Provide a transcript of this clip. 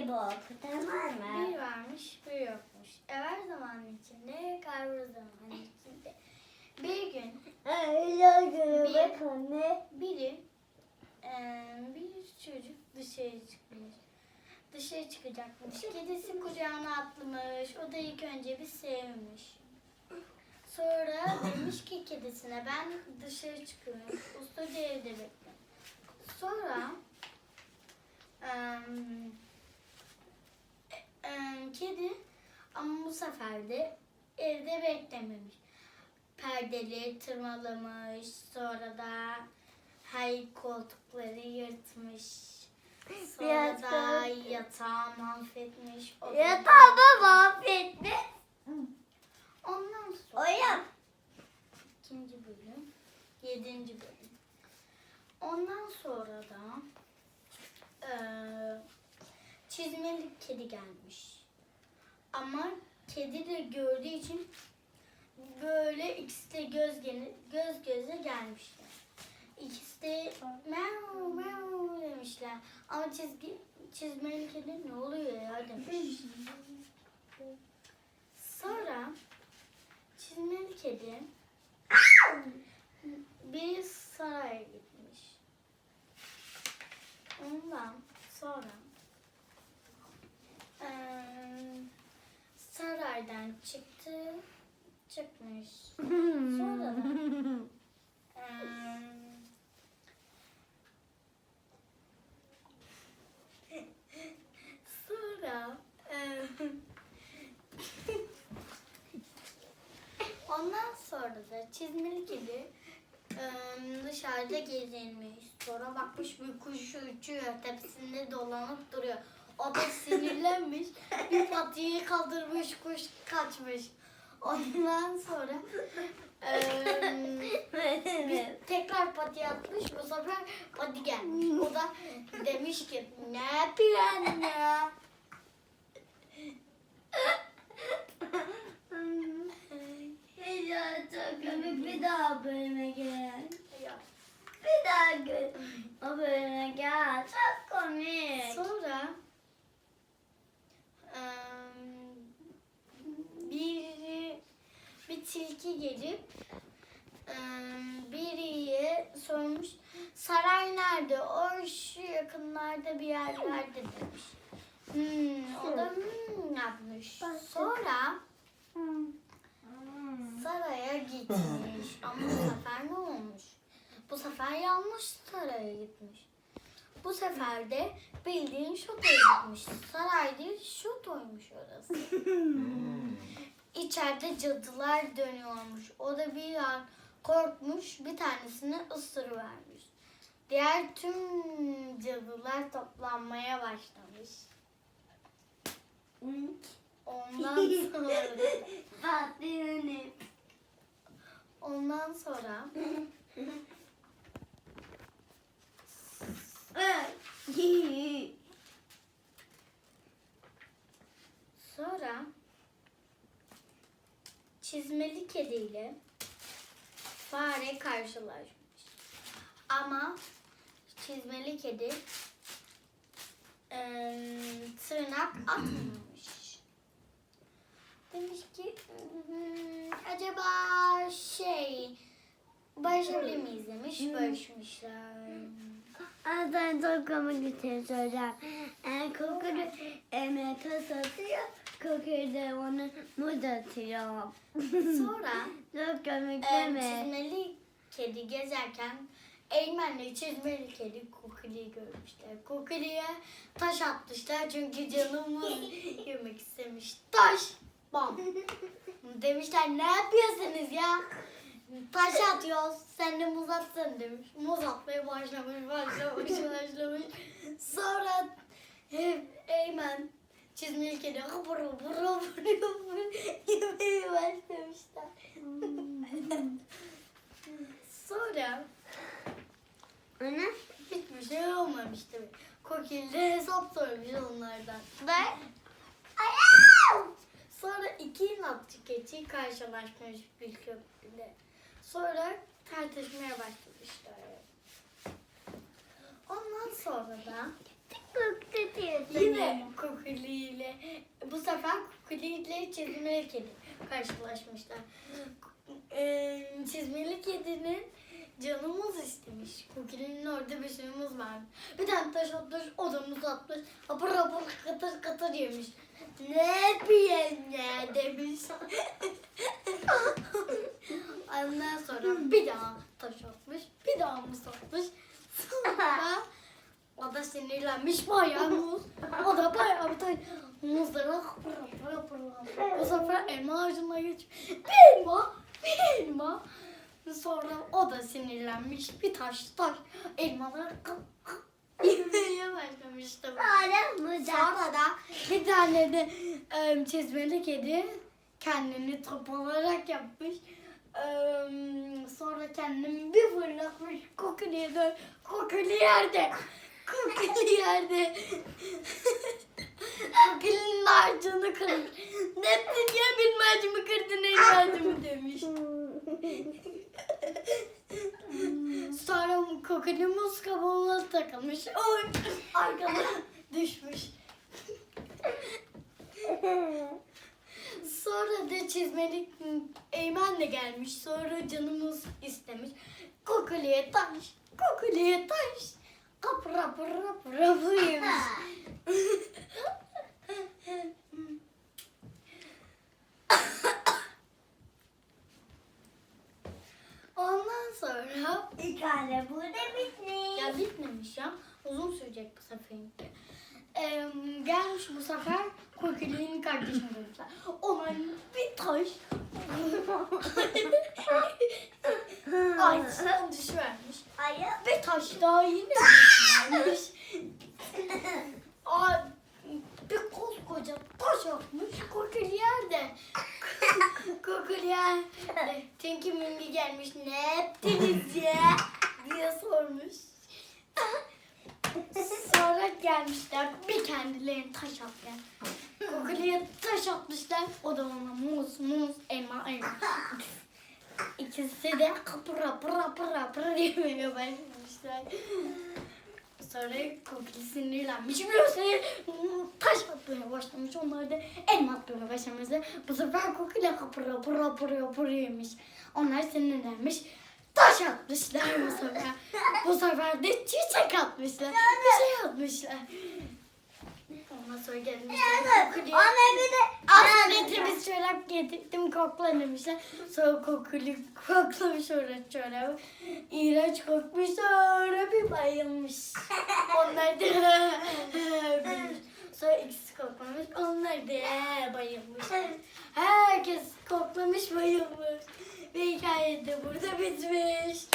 gibi oku tamam mı? Bir varmış, bir yokmuş. Evvel zaman içinde, kaybolur zaman içinde. Bir gün Öyle Bir- bak anne. biri eee, bir çocuk dışarı çıkmış. Dışarı çıkacakmış. Kedisi kucağına atlamış. O da ilk önce bir sevmiş. Sonra demiş ki kedisine ben dışarı çıkıyorum. Ustaca evde bekle. Sonra em, kedi ama bu sefer de evde beklememiş. Perdeleri tırmalamış. Sonra da her koltukları yırtmış. Sonra da yatağı mahvetmiş. O da- mahvetme. Ondan sonra Oyun. ikinci bölüm, yedinci bölüm. Ondan sonra da eee çizmeli kedi gelmiş. Ama kedi de gördüğü için böyle ikisi de göz, gene- göz göze gelmişler. İkisi de meow meow demişler. Ama çizgi, çizmeli kedi ne oluyor ya demiş. Sonra çizmeli kedi bir saraya gitmiş. Ondan sonra eee, saraydan çıktı, çıkmış. Sonra da sonra Ondan sonra da çizmeli kedi dışarıda gezinmiş. Sonra bakmış bir kuş uçuyor. Tepsinde dolanıp duruyor. O da sinirlenmiş. Bir patiyi kaldırmış kuş kaçmış. Ondan sonra ıı, bir tekrar pati atmış. Bu sefer pati gelmiş. O da demiş ki ne yapıyorsun? Ya çok komik bir daha bölüme gel. Bir daha gel. O bölüme gel. Çok komik. Sonra ım, bir bir tilki gelip ım, biriye sormuş saray nerede? O şu yakınlarda bir yerlerde demiş. Hmm, o da hmm yapmış. Sonra saraya gitmiş. Ama bu sefer ne olmuş? Bu sefer yanlış saraya gitmiş. Bu sefer de bildiğin şatoya gitmiş. Saray değil şatoymuş orası. İçeride cadılar dönüyormuş. O da bir an korkmuş bir tanesini ısırıvermiş. Diğer tüm cadılar toplanmaya başlamış. Ondan sonra ondan sonra Sonra çizmeli kediyle fare karşılaşmış. Ama çizmeli kedi eee, tırnak atmamış. Demiş ki "Hmm, acaba şey barışabilir miyiz demiş. Barışmışlar. Ben komik bir şey söyleyeceğim. Yani kokuru emeğe tas atıyor. Kokuru da onu muz atıyor. Sonra Çok komik değil mi? çizmeli kedi gezerken Eymen'le çizmeli kedi Kukili'yi görmüşler. Kukili'ye taş atmışlar çünkü canımız yemek istemiş. Taş! Bam! Demişler ne yapıyorsunuz ya? Taş atıyoruz. Sen de muz atsın demiş. Muz atmaya başlamış, başlamış, başlamış. Sonra hep Eymen çizmeli kedi hıpır hıpır hıpır hıpır yemeye başlamışlar. Sonra Ana? hiçbir şey olmamış tabii. Kokil de hesap sormuş onlardan. Ben? Sonra iki inatçı keçi karşılaşmış bir köprüde. Sonra tartışmaya başlamışlar. Ondan sonra da. Yine Kukuli ile bu sefer Kukuli ile çizmeli kedi karşılaşmışlar. Çizmeli kedinin canımız istemiş. Kukuli'nin orada bir suyumuz var. Bir tane taş atmış, odamız atmış. Apır apır kıtır kıtır yemiş. Ne yapayım ne demiş. Ondan sonra bir daha taş atmış, bir daha muz atmış. Sonra o da sinirlenmiş bayağı muz. O da bayağı bir tane muzlara hapır hapır hapır. Bu sefer elma ağacına geç. Bir elma, bir elma. Sonra o da sinirlenmiş. Bir taş taş. Elmaları yemeye başlamıştım. Sonra da bir tane de e, çizmeli kedi kendini topalarak yapmış. E, sonra kendini bir fırlatmış. Kokuli dön. Kokuli yerde. Kokuli yerde. Kokuli'nin ağacını kırmış. Nettin niye benim ağacımı kırdın el ağacımı demiş. Kokuli muz kabuğuna takılmış. Oy arkada düşmüş. Sonra da çizmelik Eymen de gelmiş. Sonra canımız istemiş. Kokuliye taş, kokuliye taş. Kapı rapı rapı rapı yemiş. Ondan sonra Hikaye burada. Ya. Uzun sürecek bu seferinki. Ee, gelmiş bu sefer Kokili'nin kardeşini görmüşler. Ona bir taş ağaçtan düşüvermiş. Hayır. Bir taş daha yine düşüvermiş. Aa, bir koskoca taş atmış Kokili yerde. Kokili yerde. Tinky Minky gelmiş. Ne yaptınız ya? diye sormuş. Sonra gelmişler bir kendilerini taş attılar. Kokuli'ye taş atmışlar. O da ona muz, muz, elma, elma. İkisi de kapıra pıra pıra pıra yemeye başlamışlar. Sonra Kokuli sinirlenmiş. Biliyorsun taş atmaya başlamış. Onlar da elma atmaya başlamışlar. Bu sefer Kokuli kapıra pıra pıra pıra yemiş. Onlar sinirlenmiş. Taş atmışlar bu sefer. Bu sefer de çiçek atmışlar. Bir şey atmışlar. Ondan sonra gelmişler. Kokuli'ye Ona bir de Aslında biz çorap getirdim kokla demişler. Sonra kokulu koklamış orada çorabı. İğrenç kokmuş sonra bir bayılmış. Onlar da. Sonra ikisi koklamış. Onlar da bayılmış. Herkes koklamış bayılmış. Ve hikaye burada bitmiş.